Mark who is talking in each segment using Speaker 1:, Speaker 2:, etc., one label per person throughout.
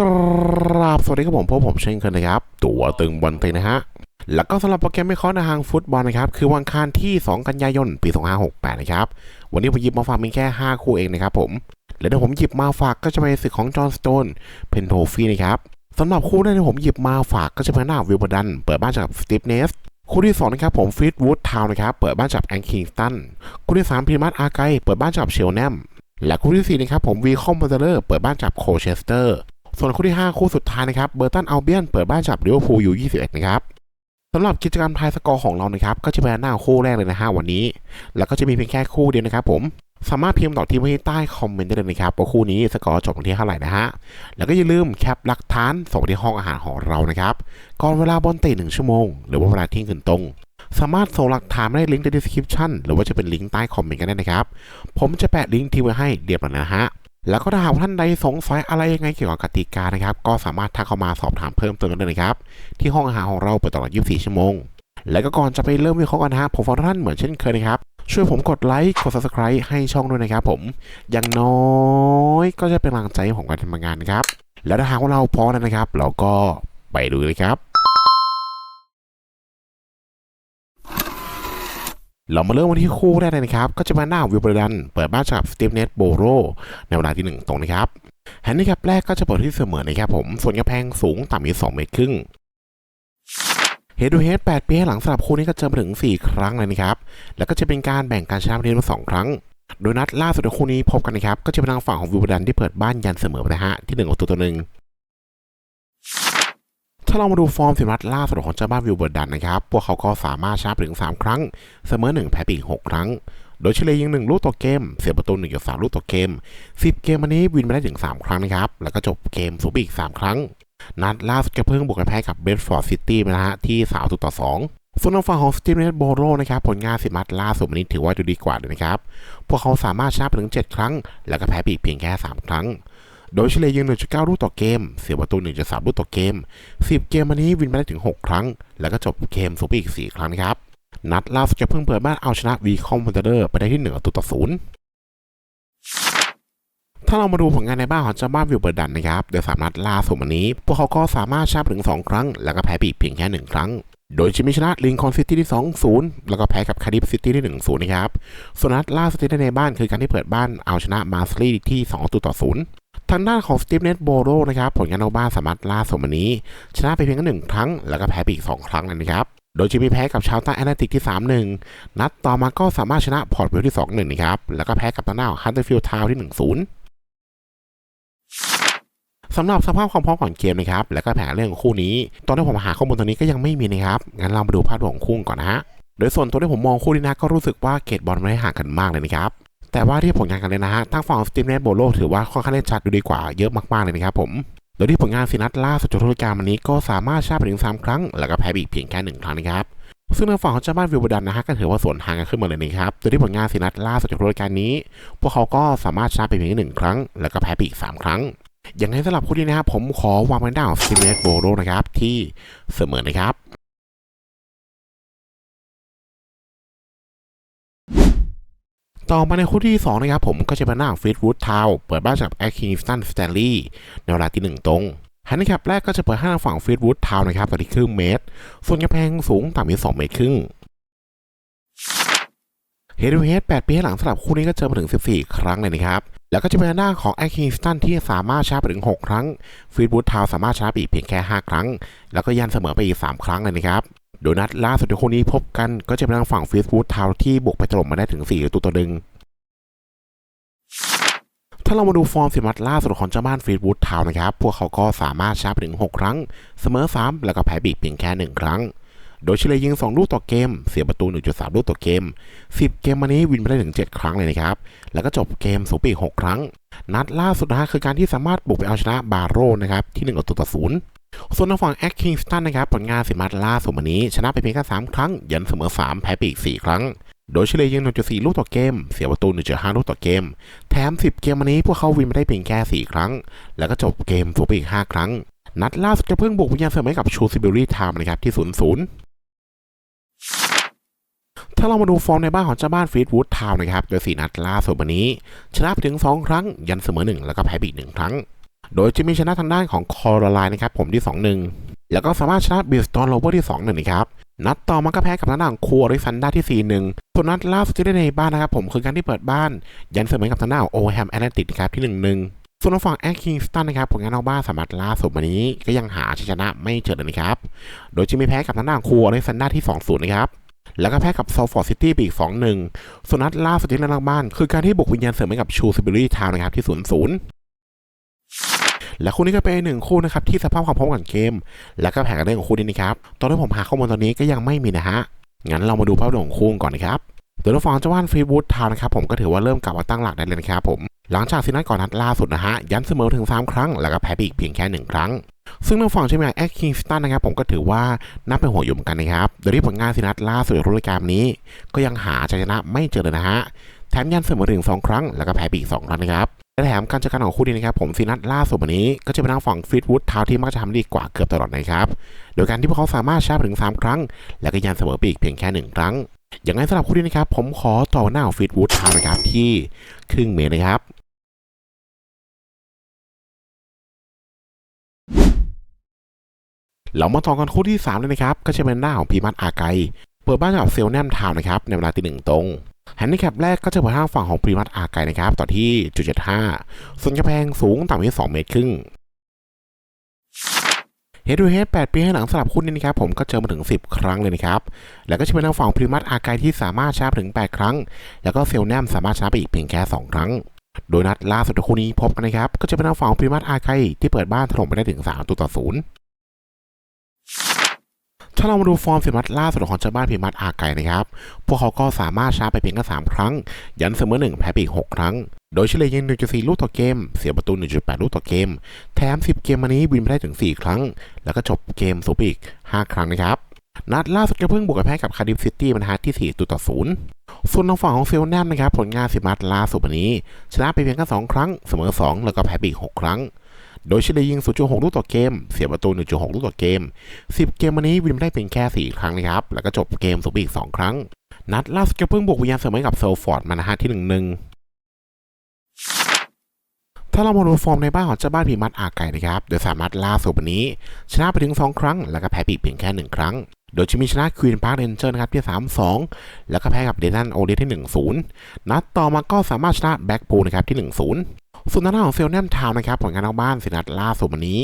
Speaker 1: กราบสวัสดีครับผมพบผมเช่นเคยนะครับ ตัวตึงบอลเตนะฮะ แล้วก็สำหรับโปรแกรมไม่ข้อในทางฟุตบอลนะครับ คือวันคารที่ 2 กันยายน ปี 2568 นะครับ วันนี้ผมหยิบมาฝากเพียงแค่ 5 คู่เองนะครับผม และเดี๋ยวผมหยิบมาฝากก็จะเป็นศึกของจอห์นสโตน เพนโทฟี่นะครับสำหรับคู่แรกที่ผมหยิบมาฝากก็จะเป็นหน้าวิลเบอร์ดัน เปิดบ้านจากสตีฟเนสคู่ที่2นะครับผมฟิตวูดทาวน์นะครับเปิดบ้านจากแองคิงสตันคู่ที่3พีมัสอาไกเปิดบ้านจากเชลแนมและคู่ที่4นะครับผมวีคอมบอร์เลอร์เปิดบ้านจากโคเชสเตอร์ ส่วนคู่ที่ 5 คู่สุดท้ายนะครับเบอร์ตันอัลเบียนเปิดบ้านจับลิเวอร์พูลอยู่ 21 นะครับสำหรับกิจกรรมทายสกอร์ของเรานะครับก็จะเป็นหน้าคู่แรกเลยนะฮะวันนี้ แล้วก็จะมีเพียงแค่คู่เดียวนะครับผมสามารถพิมพ์ต่อที่ไว้ใต้คอมเมนต์ได้เลยนะครับว่าคู่นี้สกอร์จบลงที่เท่าไหร่นะฮะ แล้วก็อย่าลืมแคปหลักฐานส่งที่ห้องอาหารของเรานะครับ ก่อนเวลาบอลเตะหนึ่งชั่วโมง หรือว่าเวลาเที่ยงคืนตรง สามารถส่งหลักฐานมาได้ลิงก์ใน description หรือว่าจะเป็นลิงก์ใต้คอมเมนต์กันได้นะครับ ผมจะแปะลิงก์ที่ไว้ให้เรียบร้อยนะฮะ แล้วก็ถ้าหากว่าท่านใดสงสัยอะไรยังไงเกี่ยวกับกติกานะครับ ก็สามารถทักเข้ามาสอบถามเพิ่มเติมได้เลยครับ ที่ห้องอาหารของเราเปิดตลอด 24 ชั่วโมง และก็ก่อนจะไปเริ่มวิเคราะห์กันนะฮะผมฝากทุกท่านเหมือนเช่นเคยนะครับ ช่วยผมกดไลค์กด subscribe ให้ช่องด้วยนะครับผม อย่างน้อยก็จะเป็นกำลังใจให้ผมการทำงานนะครับ แล้วถ้าหากว่าเราพร้อมแล้วนะครับ เราก็ไปดูเลยครับ เรามาเริ่มวันที่คู่แรกเลยนะครับ ก็จะมาหน้าวิลเบร์ดัน เปิดบ้านจากสตีฟเนตโบโรในเวลาที่ 1 ตรงนะครับแฮนดิแคปแรกก็จะเปิดที่เสมอนะครับผม ส่วนกระแพงสูงต่ำอยู่2เมตรครึ่งเฮดดูเฮด8ปีให้หลังสำหรับคู่นี้ก็เจอมาถึง 4 ครั้งเลยนะครับ แล้วก็จะเป็นการแบ่งการชนะไปทีละสองครั้ง โดยนัดล่าสุดของคู่นี้พบกันนะครับ ก็จะเป็นทางฝั่งของวิลเบร์ดันที่เปิดบ้านยันเสมอไปนะฮะที่1นึ่งตัวตัวหนึ่ง ถ้าเรามาดูฟอร์มสิบนัดล่าสุดของเจ้าบ้านวิลเบิร์ดดันนะครับ พวกเขาก็สามารถชนะไปถึง 3 ครั้ง เสมอ 1 แพ้ไปอีก 6 ครั้ง โดยเฉลี่ยยิง 1 ลูกต่อเกม เสียประตู1.3ลูกต่อเกม 10 เกมวันนี้วินไปได้ถึง 3 ครั้งนะครับ แล้วก็จบเกมสูบอีก 3 ครั้ง นัดล่าสุดก็เพิ่งบุกไปแพ้กับเบสฟอร์ดซิตี้นะฮะที่3ต่อ 2ส่วนทางฝั่งของสตีเวนโบโรนะครับผลงานสิบนัดล่าสุดวันนี้ถือว่าดูดีกว่าเลยนะครับ พวกเขาสามารถชนะไปถึง 7 ครั้ง แล้วก็แพ้ไปอีกเพียงแค่ 3 ครั้ง โดยเฉลี่ยยิง 1.9 ลูกต่อเกม เสียประตู 1.3 ลูกต่อเกม 10 เกมวันนี้วินไปได้ถึง 6 ครั้ง แล้วก็จบเกมสูบอีก 4 ครั้งนะครับ นัดล่าสุดจะเพิ่งเปิดบ้านเอาชนะวีคอมมอนเดอร์ไปได้ที่1ประตูต่อ0ถ้าเรามาดูผลงานในบ้านของเจ้าบ้านวิลเบอร์ดันนะครับ โดยสามนัดล่าสุดวันนี้ พวกเขาก็สามารถชนะไปถึง 2 ครั้ง แล้วก็แพ้ไปอีกเพียงแค่ 1 ครั้ง โดยจะมีชนะลิงคอนซิตี้ที่2-0 แล้วก็แพ้กับคาร์ดิฟซิตี้ที่ 1-0 นะครับ ส่วนนัดล่าสุดที่ได้ในบ้านคือการที่เปิดบ้านเอาชนะมาสลีที่2ตัวต่อ0 ทางด้านของสตีฟเนตโบโรนะครับผลงานนอกบ้านสามารถล่าสุดวันนี้ ชนะไปเพียงแค่หนึ่งครั้ง แล้วก็แพ้ไปอีก 2 ครั้งเลยนะครับโดยจะมีแพ้กับชาวใต้แอตแลนติกที่ 3-1 นัดต่อมาก็สามารถชนะพอร์ตเวลที่ 2-1 นะครับ แล้วก็แพ้กับทางด้าฮันเตอร์ฟิลด์ทาวที่ 1-0 สำหรับสภาพความพร้อมก่อนเกมนะครับ แล้วก็แผนเรื่องของคู่นี้ ตอนที่ผมหาข้อมูลตรงนี้ก็ยังไม่มีนะครับ งั้นเรามาดูภาพรวมของคู่ก่อนนะฮะ โดยส่วนตัวที่ผมมองคู่นี้นะก็รู้สึกว่าเกรดบอลไม่ได้ห่างกันมากเลยนะครับ แต่ว่าที่ผลงานกันเลยนะฮะทางฝั่งสตีฟเนตโบโลถือว่าค่อนข้างเล่นชัดดูดีกว่าเยอะมากๆเลยนะครับผมโดยที่ผลงานสีนัดล่าสุดจนทุกการวันนี้ก็สามารถชนะไปถึง 3 ครั้ง แล้วก็แพ้ไปอีกเพียงแค่หนึ่งครั้งนะครับ ซึ่งทางฝั่งของเจ้าบ้านวิลเบอร์ดันนะฮะก็ถือว่าสวนทางกันขึ้นมาเลยนะครับ โดยที่ผลงานสีนัดล่าสุดจากรายการนี้ พวกเขาก็สามารถชนะไปเพียงแค่หนึ่งครั้ง แล้วก็แพ้ไปอีก 3 ครั้ง อย่างไรสำหรับคู่นี้นะครับผมขอวางไว้ด้านของสตีเมตโบโรนะครับที่เสมอนะครับ ต่อมาในคู่ที่ 2 นะครับผมก็จะเป็นหน้าฟิตวูดทาวเปิดบ้านจากแอคคิงสตันสแตนลีย์ในเวลาที่ 1 ตรงฮันดิแคปแรกก็จะเปิดให้ทางฝั่งฟิตวูดทาวนะครับต่อที่ครึ่งเมตร ส่วนกระแพงสูงต่ำอยู่2เมตรครึ่งเฮด o ูเฮด8ปีให้หลังสำหรับคู่นี้ก็เจอมาถึง 14 ครั้งเลยนะครับ แล้วก็จะเป็นหน้าของแอคคิงสตันที่สามารถชนะไปถึง 6 ครั้งฟิตวูดทาวสามารถชนะไปอีกเพียงแค่ 5 ครั้ง แล้วก็ยันเสมอไปอีก 3 ครั้งเลยนะครับ โดยนัดล่าสุดที่คู่นี้พบกันก็จะเป็นทางฝั่งฟิตวูดทาวที่บุกไปถล่มมาได้ถึง4ตัวต่อหนึ่งถ้าเรามาดูฟอร์มสิบนัดล่าสุดของเจ้าบ้านฟีดวูดทาวน์นะครับ พวกเขาก็สามารถชนะไปถึง 6 ครั้ง เสมอ 3 แล้วก็แพ้บีกเพียงแค่ 1 ครั้ง โดยเฉลี่ยยิง 2 ลูกต่อเกม เสียประตู 1.3 ลูกต่อเกม 10 เกมวันนี้วินไปได้ถึง 7 ครั้งเลยนะครับ แล้วก็จบเกมสูงไปอีก6ครั้ง นัดล่าสุดนะคือการที่สามารถบุกไปเอาชนะบาโรนะครับที่1ต่อต่อ0 ส่วนทางฝั่งแอคคิงสตันนะครับผลงานสิบนัดล่าสุดวันนี้ ชนะไปเพียงแค่3ครั้ง ยันเสมอ 3 แพ้ไปอีก 4 ครั้ง โดยเฉลี่ยยิง1.4 ลูกต่อเกม เสียประตู1.5 ลูกต่อเกม แถม 10 เกมวันนี้พวกเขาวินมาได้เพียงแค่ 4 ครั้ง แล้วก็จบเกมสูบไปอีก 5 ครั้ง นัดล่าสุดจะเพิ่งบุกไปยังเสมอกับชูซิบิลี่ไทม์นะครับที่ 0-0ถ้าเรามาดูฟอร์มในบ้านของเจ้าบ้านฟีดวูดทาวน์นะครับ โดย 4 นัดล่าสุดวันนี้ ชนะไปถึง 2 ครั้ง ยันเสมอ 1 แล้วก็แพ้ไปอีก 1 ครั้ง โดยจะมีชนะทางด้านของคอร์ไลน์นะครับผมที่ 2-1 แล้วก็สามารถชนะบิลสตอนโรเวอร์ที่ 2-1นะครับนัดต่อมาก็แพ้กับทางด้านของครัวริซันด้าที่ 4-1 ส่วนนัดล่าสุดที่ได้ในบ้านนะครับผมคือการที่เปิดบ้าน ยันเสมอกับทางด้านโอแฮมแอตแลนติกนะครับที่ 1-1 ส่วนทางฝั่งแอคคิงสตันนะครับผลงานนอกบ้านสามารถล่าสุดวันนี้ก็ยังหาชัยชนะไม่เจอเลยนะครับ โดยจะมีแพ้กับทางด้านของครัวริซันด้าที่ 2-0 นะครับแล้วก็แพ้กับซอฟอร์ซิตี้ไปอีก 2-1ส่วนนัดล่าสุดที่เล่นนอกบ้าน คือการที่บุกวิญญาณเสริมให้กับชูซิบิลี่ทาวนะครับที่ 0-0 และคู่นี้ก็เป็นหนึ่งคู่นะครับที่สภาพความพร้อมก่อนเกม แล้วก็แผนการเล่นของคู่นี้นะครับตอนที่ผมหาข้อมูลตอนนี้ก็ยังไม่มีนะฮะงั้นเรามาดูภาพรวมของคู่ก่อนนะครับโดยทาฟังเจ้าว่านฟรีบูธทาวนะครับผมก็ถือว่าเริ่มกลับมาตั้งหลักได้เลยนะครับผมหลังจากซีนัดก่อนนัดล่าสุดนะฮะยันเสมอถึง 3 ครั้ง แล้วก็แพ้ไปอีกเพียงแค่ 1 ครั้ง ซึ่งทางฝั่งเชียงใหม่แอคคิงสตันนะครับผมก็ถือว่าน่าเป็นห่วงอยู่เหมือนกันนะครับโดยที่ผลงานซีนัดล่าสุดในรุ่นรายการนี้ ก็ยังหาชัยชนะไม่เจอเลยนะฮะแถมยันเสมอถึง 2 ครั้งแล้วก็แพ้ไปอีก 2 ครั้งนะครับ และแถมการเจอกันของคู่นี้นะครับผมซีนัดล่าสุดวันนี้ก็จะเป็นทางฝั่งฟิตวูดทาวที่มักจะทำดีกว่าเกือบตลอดนะครับ โดยการที่พวกเขาสามารถชนะถึง 3 ครั้ง แล้วก็ยันเสมอไปอีกเพียงแค่ 1 ครั้ง อย่างไรสำหรับคู่นี้นะครับผมขอต่อหน้าของฟิตวูดทาวนะครับที่ครึ่งเมตรนะครับเรามาต่อกันคู่ที่ 3 เลยนะครับ ก็จะเป็นหน้าของพีมัตอาไก เปิดบ้านกับเซลแนมทาวนะครับในเวลาตีหนึ่งตรง แฮนดิแคปแรกก็จะเปิดทางฝั่งของพีมัตอาไกนะครับ ต่อที่จุดเจ็ดห้าส่วนกระแพงสูงต่ำที่2เมตรครึ่งเฮดดูเฮด8ปีให้หลังสลับคู่นี้นะครับผมก็เจอมาถึง 10 ครั้งเลยนะครับ แล้วก็จะเป็นทางฝั่งพรีมัตอาไกที่สามารถชนะถึง 8 ครั้ง แล้วก็เซลแนมสามารถชนะไปอีกเพียงแค่ 2 ครั้ง โดยนัดล่าสุดคู่นี้พบกันนะครับ ก็จะเป็นทางฝั่งพรีมัตอาไกที่เปิดบ้านถล่มไปได้ถึง 3 ตัวต่อศูนย์ ถ้าเรามาดูฟอร์มสิมัดล่าสุดของเจ้าบ้านพิมัดอาไก่นะครับ พวกเขาก็สามารถชนะไปเพียงแค่3ครั้ง ยันเสมอ 1 แพ้ไปอีก 6 ครั้ง โดยเฉลี่ยยิง1.4 ลูกต่อเกม เสียประตู 1.8 ลูกต่อเกม แถม 10 เกมมานี้วินไปได้ถึง 4 ครั้ง แล้วก็จบเกมสูบอีก 5 ครั้งนะครับ นัดล่าสุดก็เพิ่งบุกไปแพ้กับคาร์ดิฟซิตี้มันฮะที่4ตัวต่อ 0 ส่วนทางฝั่งของเซลแนมนะครับผลงานสิมัดล่าสุดวันนี้ ชนะไปเพียงแค่2ครั้ง เสมอ 2 แล้วก็แพ้ไปอีก 6 ครั้ง โดยเฉลี่ยยิง 0.6 ลูกต่อเกม เสียประตู 1.6 ลูกต่อเกม 10 เกมวันนี้วิมได้เป็นแค่ 4 ครั้งนะครับ แล้วก็จบเกมสูบอีก 2 ครั้ง นัดล่าสุดก็เพิ่งบุกวิญญาณเสมอกับเซลฟอร์ดมานะฮะที่1 1ถ้าเรามาดูฟอร์มในบ้านของเจ้าบ้านพีมัดอาไก่นะครับ โดยสามารถล่าสุดวันนี้ ชนะไปถึง 2 ครั้ง แล้วก็แพ้ปีกเพียงแค่ 1 ครั้ง โดยจะมีชนะควีนพาร์คเรนเจอร์นะครับที่ 3-2 แล้วก็แพ้กับเดนันโอเดที่ 1-0 นัดต่อมาก็สามารถชนะแบ็กพูลนะครับที่ 1-0 ส่วนทางด้านของเซลแนมทาวน์นะครับผลงานนอกบ้านสินัดล่าสุดวันนี้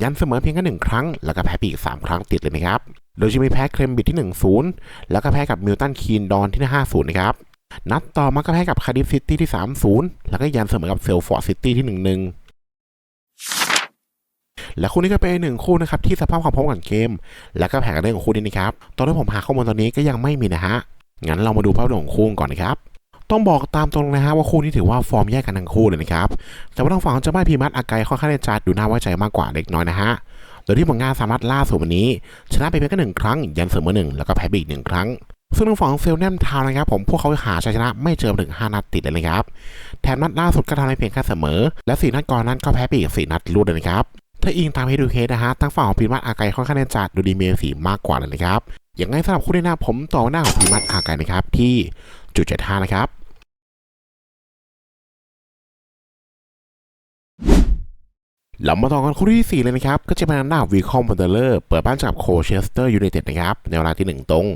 Speaker 1: ยันเสมอเพียงแค่หนึ่งครั้ง แล้วก็แพ้ไปอีก3ครั้งติดเลยนะครับ โดยจะมีแพ้เคลมบิดที่ 1-0 แล้วก็แพ้กับมิลตันคีนดอนที่ 5-0 นะครับนัดต่อมาก็แพ้กับคาร์ดิฟซิตี้ที่ 3-0 แล้วก็ยันเสมอกับเซลฟอร์ดซิตี้ที่ 1-1 และคู่นี้ก็เป็นหนึ่งคู่นะครับที่สภาพความพร้อมก่อนเกม แล้วก็แผนการเล่นของคู่นี้นะครับ ตอนที่ผมหาข้อมูลตอนนี้ก็ยังไม่มีนะฮะ งั้นเรามาดูภาพรวมของคู่ก่อนนะครับ ต้องบอกตามตรงนะฮะว่าคู่นี้ถือว่าฟอร์มแยกกันทั้งคู่เลยนะครับ แต่ว่าทางฝั่งของเจ้าบ้านพีมัดอาไกค่อนข้างจะดูน่าไว้ใจมากกว่าเล็กน้อยนะฮะ โดยที่ผลงานสามารถล่าสุดวันนี้ ชนะไปเพียงแค่หนึ่งครั้ง ยันเสมอหนึ่งแล้วก็แพ้ไปอีกหนึ่งครั้ง ซึ่งทางฝั่งเซลแนมทาวนะครับผมพวกเขาหาชัยชนะไม่เจอถึง 5 นัดติดเลยนะครับ แถมนัดล่าสุดก็ทำให้เพียงแค่เสมอ และสี่นัดก่อนนั้นก็แพ้ไปอีกสี่นัดรวดเลยนะครับ ถ้าอิงตามเฮดูเคสนะฮะทั้งฝั่งของพีมัดอาไกค่อนข้างจะดูดีมีสีมากกว่าเลยนะครับอย่างไรสำหรับคู่นี้นะผมต่อหน้าของพีมัดอาไกนะครับที่จุดเจ็ดห้านะครับ เรามาต่อกันคู่ที่ 4 เลยนะครับ ก็จะเป็นหน้าวีคอมบันเดอร์เปิดบ้านจากโคเชสเตอร์ยูไนเต็ดนะครับ ในเวลาที่ 1 ตรง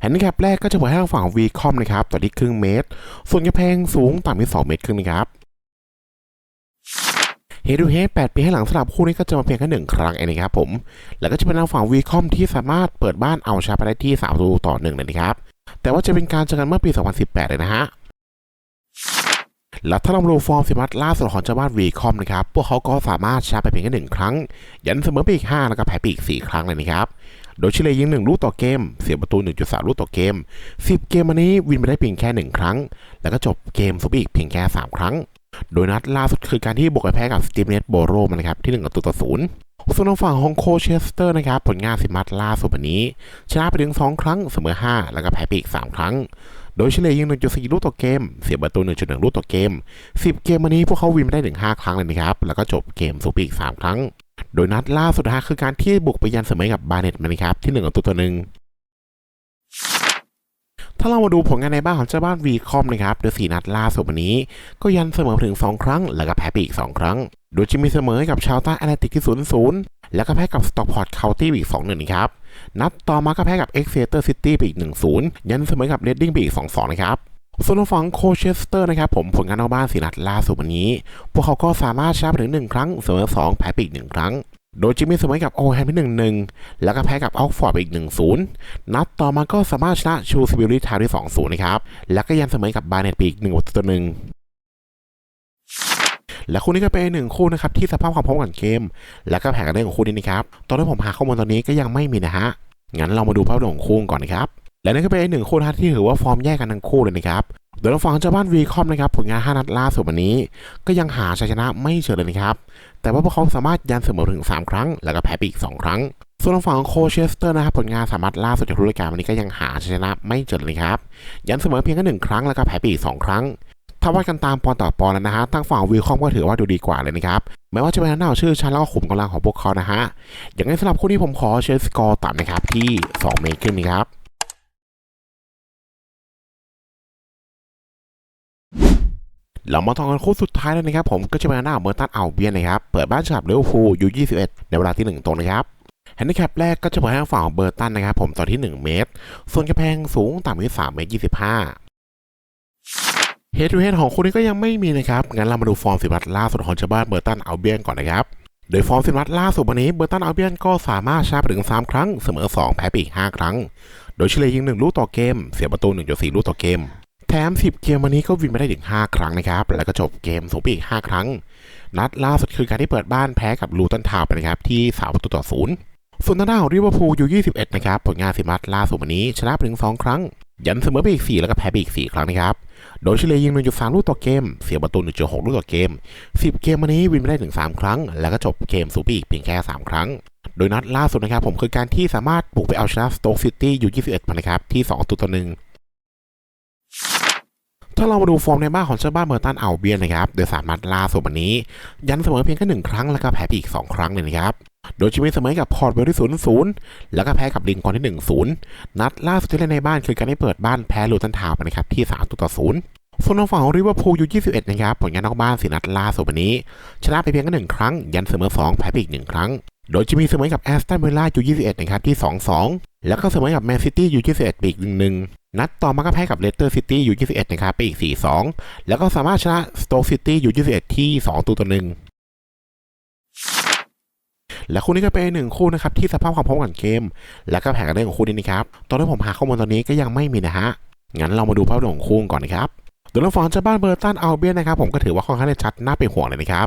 Speaker 1: แฮนดิแคปแรกก็จะเปิดให้ทางฝั่งวีคอมนะครับต่อที่ครึ่งเมตร ส่วนกระแพงสูงต่ำที่2เมตรครึ่งนะครับเฮดูเฮด8ปีให้หลังสลับคู่นี้ก็จะมาเพียงแค่หนึ่งครั้งเองนะครับผม แล้วก็จะเป็นทางฝั่งวีคอมที่สามารถเปิดบ้านเอาชนะไปได้ที่3ประตูต่อหนึ่งเลยนะครับ แต่ว่าจะเป็นการเจอกันเมื่อปี 2018 เลยนะฮะ และถ้าเราดูฟอร์มสิมัตล่าสุดของเจ้าบ้านวีคอมนะครับ พวกเขาก็สามารถชนะไปเพียงแค่หนึ่งครั้ง ยันเสมอไปอีก 5 แล้วก็แพ้ไปอีก 4 ครั้งเลยนะครับ โดยเฉลี่ยยิง 1 ลูกต่อเกม เสียประตู 1.3 ลูกต่อเกม 10 เกมวันนี้วินไปได้เพียงแค่ 1 ครั้ง แล้วก็จบเกมสุบอีกเพียงแค่ 3 ครั้ง โดยนัดล่าสุดคือการที่บุกไปแพ้กับสตีเมเนตโบโรมานะครับที่1ประตูต่อศูนย์ส่วนทางฝั่งของโคเชสเตอร์นะครับผลงานสิมัตล่าสุดวันนี้ ชนะไปถึง 2 ครั้งเสมอ 5 แล้วก็แพ้ไปอีก 3 ครั้ง โดยเฉลี่ยยิง 1.4 ลูกต่อเกม เสียประตู 1.1 ลูกต่อเกม 10 เกมวันนี้พวกเขาวินไปได้ถึง5ครั้งเลยนะครับ แล้วก็จบเกมสูบอีก 3 ครั้ง โดยนัดล่าสุดฮะคือการที่บุกไปยันเสมอกับบาเน็ตมานะครับที่1ต่อตัวหนึ่งถ้าเรามาดูผลงานในบ้านของเจ้าบ้านวีคอมนะครับโดยสี่นัดล่าสุดวันนี้ ก็ยันเสมอถึง 2 ครั้ง แล้วก็แพ้ไปอีก 2 ครั้ง โดยจะมีเสมอกับชาวใต้แอตเลติกที่ 0 0 แล้วก็แพ้กับสต็อกพอร์ตเคาน์ตี้อีก 2 1 นะครับ นัดต่อมาก็แพ้กับเอ็กเซเตอร์ซิตี้ไปอีก 1 0 ยันเสมอกับเรดดิ้งไปอีก 2 2 นะครับส่วนฝั่งโคเชสเตอร์นะครับผมผลงานนอกบ้านสีนัดล่าสุดวันนี้ พวกเขาก็สามารถชนะไปถึง1ครั้งเสมอ2แพ้ไปอีก1ครั้ง โดยจิมมี่เสมอกับโอแฮมไปหนึ่งหนึ่งแล้วก็แพ้กับออกฟอร์ดไปอีกหนึ่งศูนย์นัดต่อมาก็สามารถชนะชูซิบิลิทาได้สองศูนย์นะครับ แล้วก็ยันเสมอกับบาเนตไปอีกหนึ่งประตูต่อหนึ่ง และคู่นี้ก็เป็นหนึ่งคู่นะครับที่สภาพความพร้อมก่อนเกม แล้วก็แผนกันเรื่องของคู่นี้นะครับตอนที่ผมหาข้อมูลตอนนี้ก็ยังไม่มีนะฮะงั้นเรามาดูภาพรวมของคู่ก่อนนะครับและนี่ก็เป็นหนึ่งคู่ที่ถือว่าฟอร์มแยกกันทั้งคู่เลยนะครับโดยเราฟังเจ้าบ้านวีคอมนะครับผลงาน 5 นัดล่าสุดวันนี้ ก็ยังหาชัยชนะไม่เจอเลยนะครับ แต่ว่าพวกเขาสามารถยันเสมอถึง 3 ครั้ง แล้วก็แพ้ไปอีก 2 ครั้ง ส่วนทางฝั่งโคเชสเตอร์นะครับผลงานสามารถล่าสุดจากทุกรการวันนี้ก็ยังหาชัยชนะไม่เจอเลยครับ ยันเสมอเพียงแค่หนึ่งครั้งแล้วก็แพ้ไปอีก 2 ครั้ง ถ้าวัดกันตามปอนด์ต่อปอนด์แล้วนะฮะทางฝั่งวีคอมก็ถือว่าดูดีกว่าเลยนะครับแม้ว่าจะเป็นทางด้าชื่อชั้นแล้วก็ขุมกำลังของพวกเขานะฮะอย่างนั้นสำหรับคู่นี้ผมขอเชสกอร์ต่ำนะครับที่ 2 เมตรขึ้นนะครับเรามาทอกันคู่สุดท้ายแล้วนะครับผมก็จะเป็นหน้าของเบอร์ตันอัลเบียนนะครับเปิดบ้านฉบับเลี้ยวฟูยู21 ในเวลาที่ 1ตรงนะครับแฮนดิแคปแรกก็จะเปิดให้ฝั่งของเบอร์ตันนะครับผมต่อที่ 1 เมตร ส่วนกระแพงสูงต่ำที่3เมตร25 เฮดทูเฮดของคู่นี้ก็ยังไม่มีนะครับ งั้นเรามาดูฟอร์มสิบนัดล่าสุดของเจ้าบ้านเบอร์ตันอัลเบียนก่อนนะครับ โดยฟอร์มสิบนัดล่าสุดวันนี้เบอร์ตันอัลเบียนก็สามารถชนะไปถึง 3 ครั้ง เสมอ 2 แพ้ไปอีก 5 ครั้ง โดยเฉลี่ยยิง 1 ลูกต่อเกม เสียประตู 1.4 ลูกต่อเกม แถม 10 เกมวันนี้ก็วินไปได้ถึง 5 ครั้งนะครับ แล้วก็จบเกมสูงไปอีก 5 ครั้ง นัดล่าสุดคือการที่เปิดบ้านแพ้กับลูตันทาวน์ไปนะครับที่3ประตูต่อศูนย์ส่วนทางด้านของลิเวอร์พูลอยู่ 21 นะครับ ผลงานสิบนัดล่าสุดวันนี้ชนะไปถึง 2 ครั้ง ยันเสมอไปอีก 4 แล้วก็แพ้ไปอีก 4 ครั้งนะครับ โดยเฉลี่ยยิง1.3ลูกต่อเกม เสียประตู1.6ลูกต่อเกม 10 เกมวันนี้วินไปได้ถึง 3 ครั้ง แล้วก็จบเกมสูงไปอีกเพียงแค่ 3 ครั้ง โดยนัดล่าสุดนะครับผมคือการที่สามารถบุกไปเอาชนะสโต๊กซิตี้อยู่ 21มานะครับที่2ตัวต่อหนึ่งถ้าเรามาดูฟอร์มในบ้านของเจ้าบ้านเบอร์ตันอัลเบียนนะครับโดยสามนัดล่าสุดวันนี้ ยันเสมอเพียงแค่หนึ่งครั้งแล้วก็แพ้ไปอีก 2 ครั้งเลยนะครับ โดยจะมีเสมอกับพอร์ตเวลที่ศูนย์ศูนย์แล้วก็แพ้กับลิงกอนที่หนึ่งศูนย์นัดล่าสุดที่เล่นในบ้านคือการได้เปิดบ้านแพ้ลูตันทาวน์ไปนะครับที่3ตัวต่อศูนย์ส่วนทางฝั่งของริเวอร์พูลอยู่21 นะครับ ผลงานนอกบ้านสี่นัดล่าสุดวันนี้ ชนะไปเพียงแค่หนึ่งครั้ง ยันเสมอ 2 แพ้ไปอีกหนึ่งครั้ง โดยจะมีเสมอกับแอสตันวิลล่าอยู่ 21 นะครับ ที่ 2-2 แล้วก็เสมอกับแมนซิตี้อยู่ 21ไปอีกหนึ่งนัดต่อมาก็แพ้กับเลสเตอร์ซิตี้อยู่ 21 นะครับ ไปอีก 4-2 แล้วก็สามารถชนะสโตกซิตี้อยู่ 21 ที่ 2 ตัวต่อหนึ่ง และคู่นี้ก็เป็นหนึ่งคู่นะครับที่สภาพความพร้อมก่อนเกม แล้วก็แผนกันเรื่องของคู่นี้นะครับตอนที่ผมหาข้อมูลตอนนี้ก็ยังไม่มีนะฮะงั้นเรามาดูภาพรวมของคู่ก่อนนะครับโดยทางฝั่งเจ้าบ้านเบอร์ตันอัลเบียนนะครับผมก็ถือว่าค่อนข้างจะชัดน่าเป็นห่วงเลยนะครับ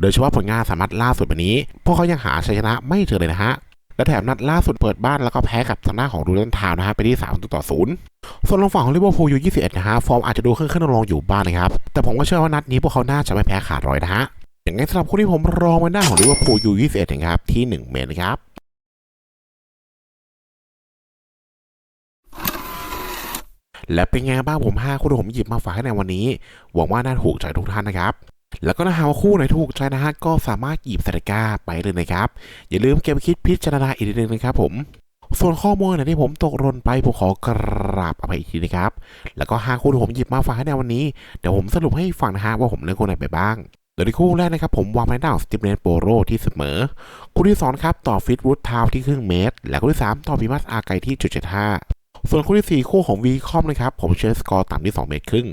Speaker 1: โดยเฉพาะผลงานสามารถล่าสุดวันนี้ พวกเขายังหาชัยชนะไม่เจอเลยนะฮะและแถมนัดล่าสุดเปิดบ้านแล้วก็แพ้กับทางหน้าของดูตันทาวนะฮะไปที่3ต่อศูนย์ส่วนทางฝั่งของลิเวอร์พูลอยู่ 21 นะฮะฟอร์มอาจจะดูขึ้นขึ้นลงอยู่บ้างนะครับ แต่ผมก็เชื่อว่านัดนี้พวกเขาน่าจะไม่แพ้ขาดรอยนะฮะ อย่างไรสำหรับคู่ที่ผมรองไว้หน้าของลิเวอร์พูลอยู่21นะครับที่ 1 เมตรนะครับและเป็นไงบ้างผม 5 คู่ที่ผมหยิบมาฝากให้ในวันนี้ หวังว่าน่าถูกใจทุกท่านนะครับ แล้วก็ถ้าหากว่าคู่ไหนถูกใจนะฮะก็สามารถหยิบสติกาไปเลยนะครับ อย่าลืมเก็บคิดพิจารณาอีกนิดนึงนะครับผม ส่วนข้อมูลไหนที่ผมตกหล่นไปผมขอกราบอภัยอีกทีนะครับ แล้วก็ห้าคู่ที่ผมหยิบมาฝากให้ในวันนี้เดี๋ยวผมสรุปให้ฟังนะฮะว่าผมเลือกคู่ไหนไปบ้าง โดยในคู่แรกนะครับผมวางไม้ดาวสติปเนตโปโรที่เสมอ คู่ที่สองครับต่อฟิตวูดทาวที่ครึ่งเมตร และคู่ที่สามต่อพิมัสอาไกที่จุดเจ็ดห้าส่วนคู่ที่สี่คู่ของวีคอมนะครับผมเชื่อสกอร์ต่ำที่ 2 เมตรครึ่ง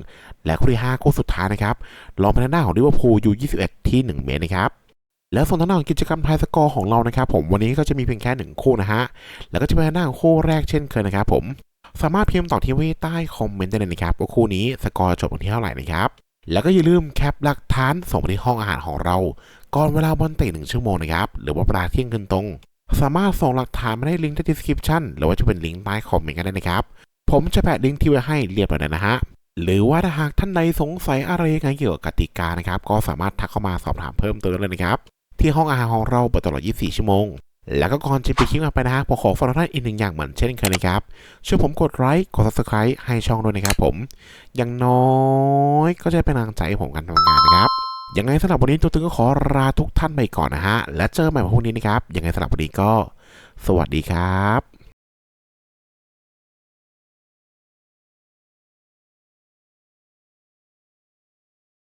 Speaker 1: และคู่ที่ห้าคู่สุดท้ายนะครับรองเป็นหน้าของลิเวอร์พูลอยู่21 ที่ 1 เมตรนะครับแล้วส่วนทางด้านของกิจกรรมทายสกอร์ของเรานะครับผมวันนี้ก็จะมีเพียงแค่หนึ่งคู่นะฮะแล้วก็จะเป็นหน้าของคู่แรกเช่นเคยนะครับผมสามารถพิมพ์ต่อที่ไว้ใต้คอมเมนต์ได้เลยนะครับว่าคู่นี้สกอร์จบที่เท่าไหร่นะครับ แล้วก็อย่าลืมแคปหลักฐานส่งไปที่ห้องอาหารของเรา ก่อนเวลาบอลเตะหนึ่งชั่วโมงนะครับ หรือว่าเวลาเที่ยงคืนตรง สามารถส่งหลักฐานมาได้ลิงก์ใต้ description หรือว่าจะเป็นลิงก์ใต้คอมเมนต์กันได้นะครับ ผมจะแปะลิงก์ที่ไว้ให้เรียบร้อยแล้วนะฮะ หรือว่าถ้าหากท่านใดสงสัยอะไรยังไงเกี่ยวกับกติกานะครับ ก็สามารถทักเข้ามาสอบถามเพิ่มเติมได้เลยนะครับ ที่ห้องอาหารของเราเปิดตลอด 24 ชั่วโมง แล้วก็ก่อนจะไปคลิปกันไปนะฮะผมขอฝากท่านอีกหนึ่งอย่างเหมือนเช่นเคยนะครับ ช่วยผมกดไลค์กด subscribe ให้ช่องด้วยนะครับผม อย่างน้อยก็จะเป็นกำลังใจให้ผมกันทำงานนะครับ ยังไงสำหรับวันนี้ตัวตึงก็ขอลาทุกท่านไปก่อนนะฮะ และเจอกันใหม่พรุ่งนี้นะครับ ยังไงสำหรับวันนี้ก็ สวัสดีครับ